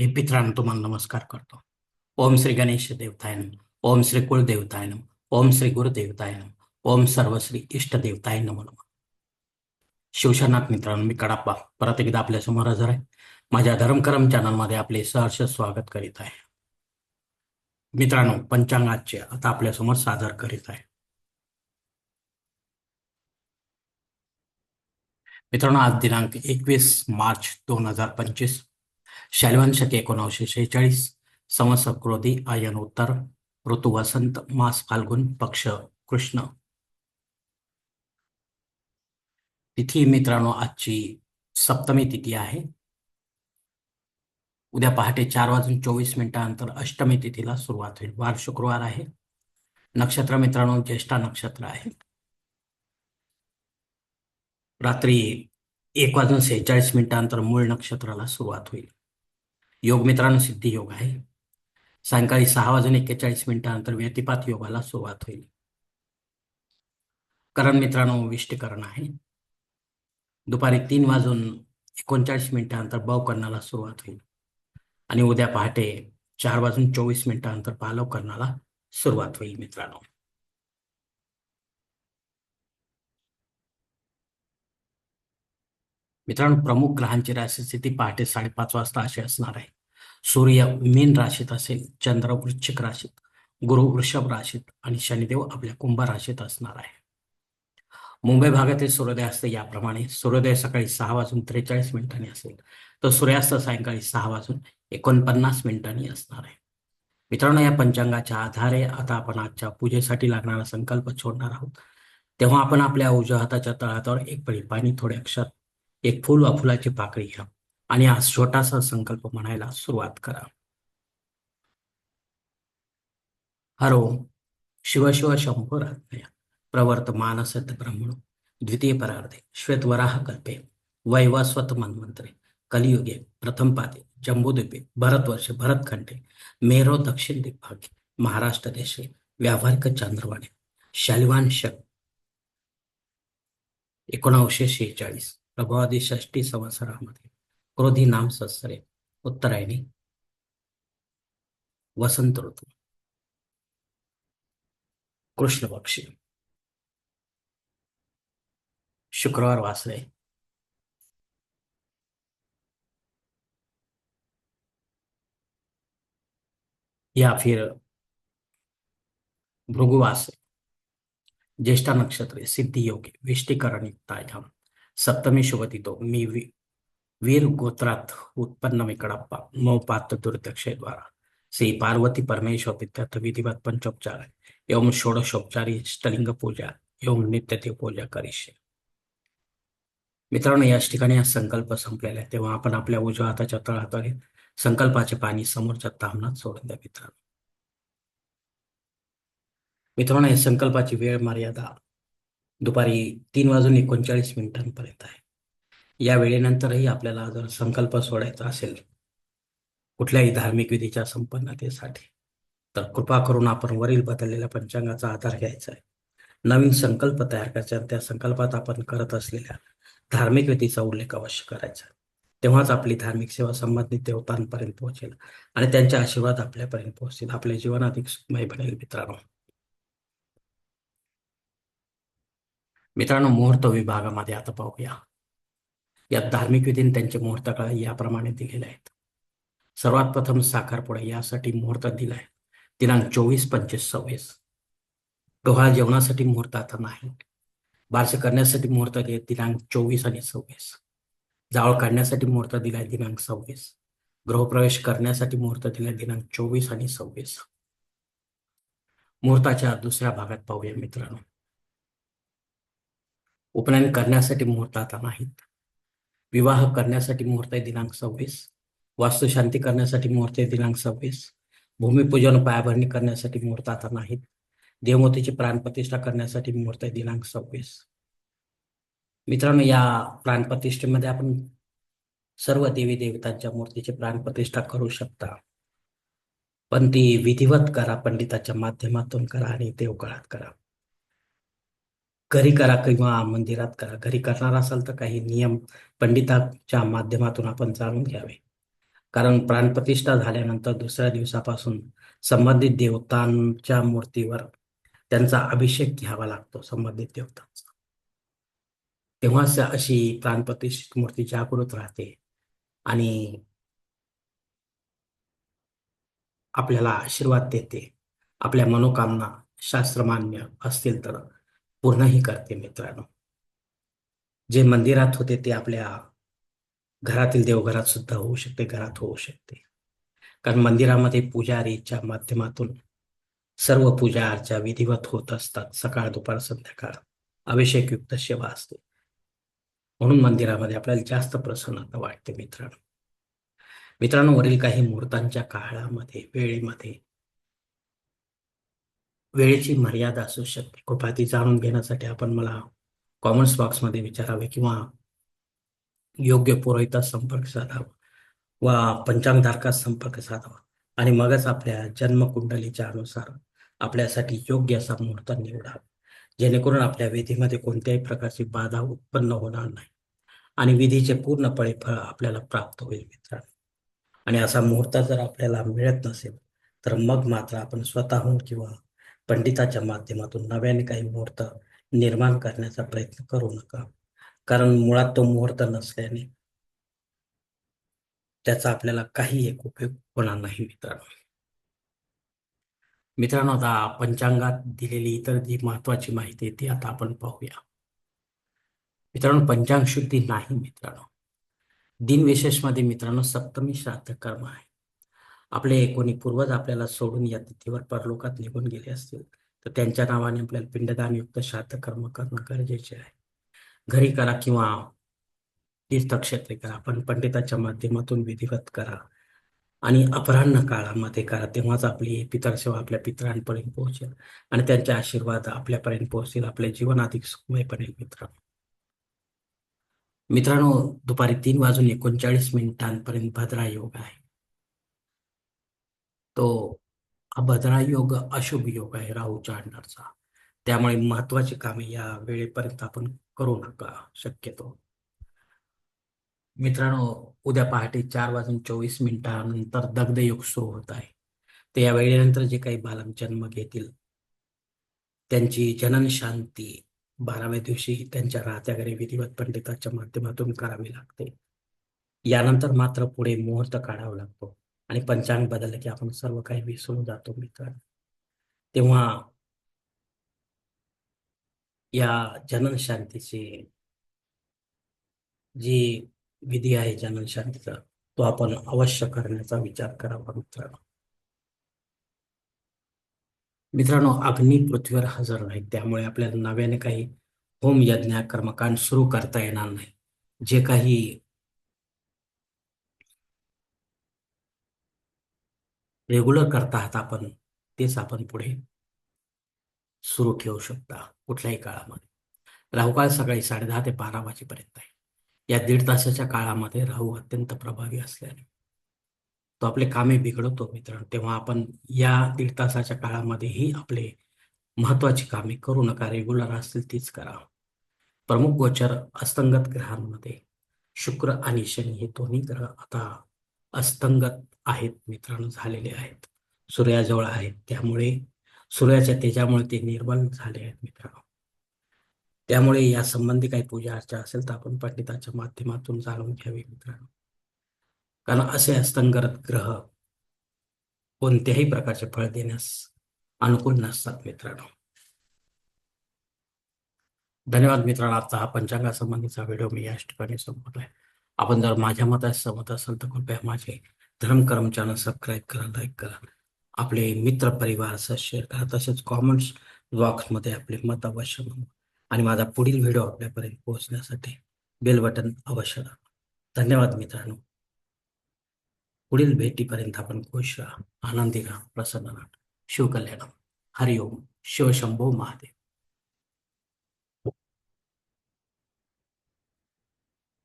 हे पित्रांनो तुम्हाला नमस्कार करतो. ओम श्री गणेश देवतायन ओम श्री कुलदेवतायनम ओम श्री गुरुदेवतायन ओम सर्वश्री इष्ट देवताय नमो शिवशनाथ मित्रांनो मी कडाप्पा. परत एकदा आपल्यासमोर हजर आहे. माझ्या धर्मकरम चॅनलमध्ये आपले सहर्ष स्वागत करीत आहे. मित्रांनो पंचांगाचे आता आपल्यासमोर सादर करीत आहे. मित्रांनो आज दिनांक एकवीस मार्च दोन हजार पंचवीस. शालिवान शके एकोणीसशे शेहेचाळीस. संवत्सर क्रोधी आयन उत्तर ऋतू वसंत मास फाल्गुन पक्ष कृष्ण. तिथी मित्रांनो आजची सप्तमी तिथी आहे. उद्या पहाटे चार वाजून चोवीस मिनिटानंतर अष्टमी तिथीला सुरुवात होईल. वार शुक्रवार आहे. नक्षत्र मित्रांनो ज्येष्ठा नक्षत्र आहे. रात्री एक वाजून सेहेचाळीस मिनिटानंतर मूळ नक्षत्राला सुरुवात होईल. योग मित्रांनो सिद्धी योग आहे. सायंकाळी सहा वाजून एक्केचाळीस मिनिटानंतर व्यतिपात योगाला सुरुवात होईल. करण मित्रांनो विष्टीकरण आहे. दुपारी तीन वाजून एकोणचाळीस मिनिटानंतर बवकरणाला सुरुवात होईल. आणि उद्या पहाटे चार वाजून चोवीस मिनिटानंतर पालव करण्याला सुरुवात होईल मित्रांनो. मित्रांनो प्रमुख ग्रहांची राशी स्थिती पहाटे साडेपाच वाजता अशी असणार आहे. सूर्य मीन राशीत असेल चंद्र वृश्चिक राशीत गुरु वृषभ राशीत आणि शनिदेव आपल्या कुंभ राशीत असणार आहे. मुंबई भागातील सूर्योदय असते याप्रमाणे सूर्योदय सकाळी सहा वाजून त्रेचाळीस मिनिटांनी असेल तर सूर्यास्त सायंकाळी सहा वाजून एकोणपन्नास मिनिटांनी असणार आहे. मित्रांनो या पंचांगाच्या आधारे आता आपण आजच्या पूजेसाठी लागणारा संकल्प छोडणार आहोत. तेव्हा आपण आपल्या उजव्या हाताच्या तळातावर एक पळी पाणी थोडे अक्षर एक फूल वा फुलाची पाकळी घ्या आणि हा छोटासा संकल्प म्हणायला सुरुवात करा. हरो शिवशिव शिव शंभोरात्मया प्रवर्तमान सत ब्रह्मणो. द्वितीय परार्धे. श्वेतवराह कल्पे. वैवस्वत मन्वंतरे कलियुगे. प्रथम पादे. जम्बूद्वीपे. भरतवर्षे. भरतखंडे. मेरो दक्षिण दिग्भागे. महाराष्ट्र देशे. व्यावहारिक चांद्रवाणे. शालिवान शक. एकोणावीसशे शेहेचाळीस. षष्टी संवत्सरामध्ये क्रोधी नाम सत्सरे उत्तरायणी, वसंत ऋतु, कृष्ण पक्षी, शुक्रवार वासरे, या फिर भृगुवास ज्येष्ठा नक्षत्रे सिद्धी योगी विष्टीकरण युक्तायाम सप्तमी शुभतितो मी वी वीर गोत्रात उत्पन्न विकडाप्पा मौपात दुर्दक्षेद्वारा श्री पार्वती परमेश्वर विद्यार्थ विधिवत पंचोपचार. एवं षोडशोपचारी इष्टलिंग पूजा. एवं नित्यदेव पूजा करीशे. मित्रांनो याच ठिकाणी हा संकल्प संपलेला आहे. तेव्हा आपण आपल्या उजव्या हाताच्या तळहाताने संकल्पाचे पाणी समोरच्या तामनात सोडून द्या मित्रांनो. मित्रांनो या संकल्पाची वेळ मर्यादा दुपारी तीन वाजून एकोणचाळीस मिनिटांपर्यंत आहे. या वेळेनंतरही आपल्याला जर संकल्प सोडायचा असेल कुठल्याही धार्मिक विधीच्या संपन्नतेसाठी तर कृपा करून आपण वरील बदललेल्या पंचांगाचा आधार घ्यायचा आहे. नवीन संकल्प तयार करायचा आणि त्या संकल्पात आपण करत असलेल्या धार्मिक विधीचा उल्लेख अवश्य करायचा तेव्हाच आपली धार्मिक सेवा संबंधित देवतांपर्यंत पोहोचेल आणि त्यांचे आशीर्वाद आपल्यापर्यंत पोहोचतील. आपले जीवन अधिक सुखमय बनेल मित्रांनो. मित्रांनो मुहूर्त विभागामध्ये आता पाहूया. यात धार्मिक विधीने त्यांचे मुहूर्त काळ याप्रमाणे दिलेले आहेत. सर्वात प्रथम साखरपुडा यासाठी मुहूर्त दिला आहे दिनांक चोवीस पंचवीस सव्वीस. डोहाळ जेवणासाठी मुहूर्त आता नाही. बारसे करण्यासाठी मुहूर्त दिले दिनांक चोवीस आणि सव्वीस. जावळ काढण्यासाठी मुहूर्त दिलाय दिनांक सव्वीस. गृहप्रवेश करण्यासाठी मुहूर्त दिलाय दिनांक चोवीस आणि सव्वीस. मुहूर्ताच्या दुसऱ्या भागात पाहूया मित्रांनो. उपनयन करण्यासाठी मुहूर्त आता नाहीत. विवाह करण्यासाठी मुहूर्त आहे दिनांक सव्वीस. वास्तुशांती करण्यासाठी मुहूर्त आहे दिनांक सव्वीस. भूमिपूजन पायाभरणी करण्यासाठी मुहूर्त आता नाहीत. देवमूर्तीची प्राणप्रतिष्ठा करण्यासाठी मुहूर्त आहे दिनांक सव्वीस. मित्रांनो या प्राणप्रतिष्ठेमध्ये आपण सर्व देवी देवतांच्या मूर्तीची प्राणप्रतिष्ठा करू शकता. पण ती विधिवत करा पंडिताच्या माध्यमातून करा आणि देवकाळात करा. घरी करा किंवा मंदिरात करा. घरी करणार असाल तर काही नियम पंडिताच्या माध्यमातून आपण जाणून घ्यावे. कारण प्राणप्रतिष्ठा झाल्यानंतर दुसऱ्या दिवसापासून संबंधित देवतांच्या मूर्तीवर त्यांचा अभिषेक घ्यावा लागतो संबंधित देवतांचा. तेव्हाच अशी प्राणप्रतिष्ठित मूर्ती जागृत राहते आणि आपल्याला आशीर्वाद देते. आपल्या मनोकामना शास्त्रमान्य असतील तर पूर्णही करते मित्रांनो. जे मंदिरात होते ते आपल्या घरातील देवघरात सुद्धा होऊ शकते घरात होऊ शकते. कारण मंदिरामध्ये पुजारीच्या माध्यमातून सर्व पूजा अर्चा विधिवत होत असतात. सकाळ दुपार संध्याकाळ अभिषेकयुक्त सेवा असते. म्हणून मंदिरामध्ये आपल्याला जास्त प्रसन्नता वाटते मित्रांनो. मित्रांनो वरील काही मुहूर्तांच्या काळामध्ये वेळेमध्ये वेळेची मर्यादा असू शकते. कृपया ती जाणून घेण्यासाठी आपण मला कॉमेंट्स बॉक्समध्ये विचारावे किंवा योग्य पुरोहिता संपर्क साधावा वा पंचांगधारकात संपर्क साधावा आणि मगच आपल्या जन्मकुंडलीच्या अनुसार आपल्यासाठी योग्य असा मुहूर्त निवडावा. जेणेकरून आपल्या विधीमध्ये कोणत्याही प्रकारची बाधा उत्पन्न होणार नाही आणि विधीचे पूर्णपणे फळ आपल्याला प्राप्त होईल मित्रांनो. आणि असा मुहूर्त जर आपल्याला मिळत नसेल तर मग मात्र आपण स्वतःहून किंवा पंडिताच्या माध्यमातून नव्याने काही मुहूर्त निर्माण करण्याचा प्रयत्न करू नका. कारण मुळात तो मुहूर्त नसल्याने त्याचा आपल्याला काही एक उपयोग होणार नाही मित्रांनो. मित्रांनो आता पंचांगात दिलेली इतर जी महत्वाची माहिती आहे ती आता आपण पाहूया. मित्रांनो पंचांग शुद्धी नाही मित्रांनो. दिनविशेषमध्ये मित्रांनो सप्तमी श्राद्ध कर्म आहे. आपले कोणी पूर्वज आपल्याला सोडून या तिथीवर परलोकात निघून गेले असतील तर त्यांच्या नावाने आपल्याला पिंडदानयुक्त श्राद्ध कर्म करणं गरजेचे आहे. घरी करा किंवा तीर्थक्षेत्रे करा पण पंडिताच्या माध्यमातून विधिवत करा आणि अपराह्न काळामध्ये करा तेव्हाच आपली पितरसेवा आपल्या पितरांपर्यंत पोहोचेल आणि त्यांचे आशीर्वाद आपल्यापर्यंत पोहोचतील आपले जीवन अधिक सुखमय बनेल मित्रांनो मित्रांनो दुपारी तीन वाजून एकोणचाळीस मिनिटांपर्यंत भद्रा योग आहे. तो हा भद्रा योग अशुभ योग आहे राहूच्या अंडरचा त्यामुळे महत्वाची कामे या वेळेपर्यंत आपण करू नका शक्यतो. मित्रांनो उद्या पहाटे चार वाजून चोवीस मिनिटानंतर दग्ध योग सुरू होत आहे. तर या वेळेनंतर जे काही बालक जन्म घेतील त्यांची जनन शांती बाराव्या दिवशी त्यांच्या राहत्या घरी विधिवत पंडिताच्या माध्यमातून करावी लागते. यानंतर मात्र पुढे मुहूर्त काढावा लागतो. आणि पंचांग बदललं की आपण सर्व काही विसरून जातो मित्र तेव्हा या जनन शांतीची जी विधी आहे जनन शांतीचा तो आपण अवश्य करण्याचा विचार करावा मित्रांनो. मित्रांनो अग्नी पृथ्वीवर हजर नाही त्यामुळे आपल्याला नव्याने काही होम यज्ञ कर्मकांड सुरू करता येणार नाही. जे काही रेग्युलर करता आहात आपण तेच आपण पुढे सुरू ठेवू शकता कुठल्याही काळामध्ये. राहुकाळ सकाळी साडे दहा ते बारा वाजेपर्यंत आहे. या दीड तासाच्या काळामध्ये राहू अत्यंत प्रभावी असल्याने. तो आपले कामे बिघडवतो मित्रांनो तेव्हा आपण या दीड तासाच्या काळामध्येही आपले महत्वाची कामे करू नका. रेग्युलर असतील तीच करा. प्रमुख गोचर अस्तंगत ग्रहांमध्ये शुक्र आणि शनी हे दोन्ही ग्रह आता अस्तंगत आहेत मित्रांनो झालेले आहेत. सूर्याजवळ आहेत त्यामुळे सूर्याच्या तेजामुळे ते निर्बल झाले आहेत मित्रांनो. त्यामुळे या संबंधी काही पूजा अर्चा असेल तर आपण पंडिताच्या माध्यमातून जाणून घ्यावी मित्रांनो. कारण असे अस्तंगत ग्रह कोणत्याही प्रकारचे फळ देण्यास अनुकूल नसतात मित्रांनो. धन्यवाद मित्रांनो. आजचा हा पंचांगासंबंधीचा व्हिडिओ मी याच ठिकाणी संपवतोय. आपण जर माझ्या मतास सहमत असाल तर कृपया माझे धर्मकर्म चॅनल सबस्क्राईब करा लाईक करा. आपले मित्र परिवार शेअर करा. तसेच कॉमेंट्स बॉक्समध्ये आपले मत अवश्य नोंदवा आणि माझा पुढील व्हिडिओ आपल्यापर्यंत पोहोचण्यासाठी बेल बटन अवश्य दाबा. धन्यवाद मित्रांनो. पुढील भेटीपर्यंत आपण खुश राहा आनंदी राहा प्रसन्न राहा. शिवकल्याणम हरिओम. शिवशंभो महादेव.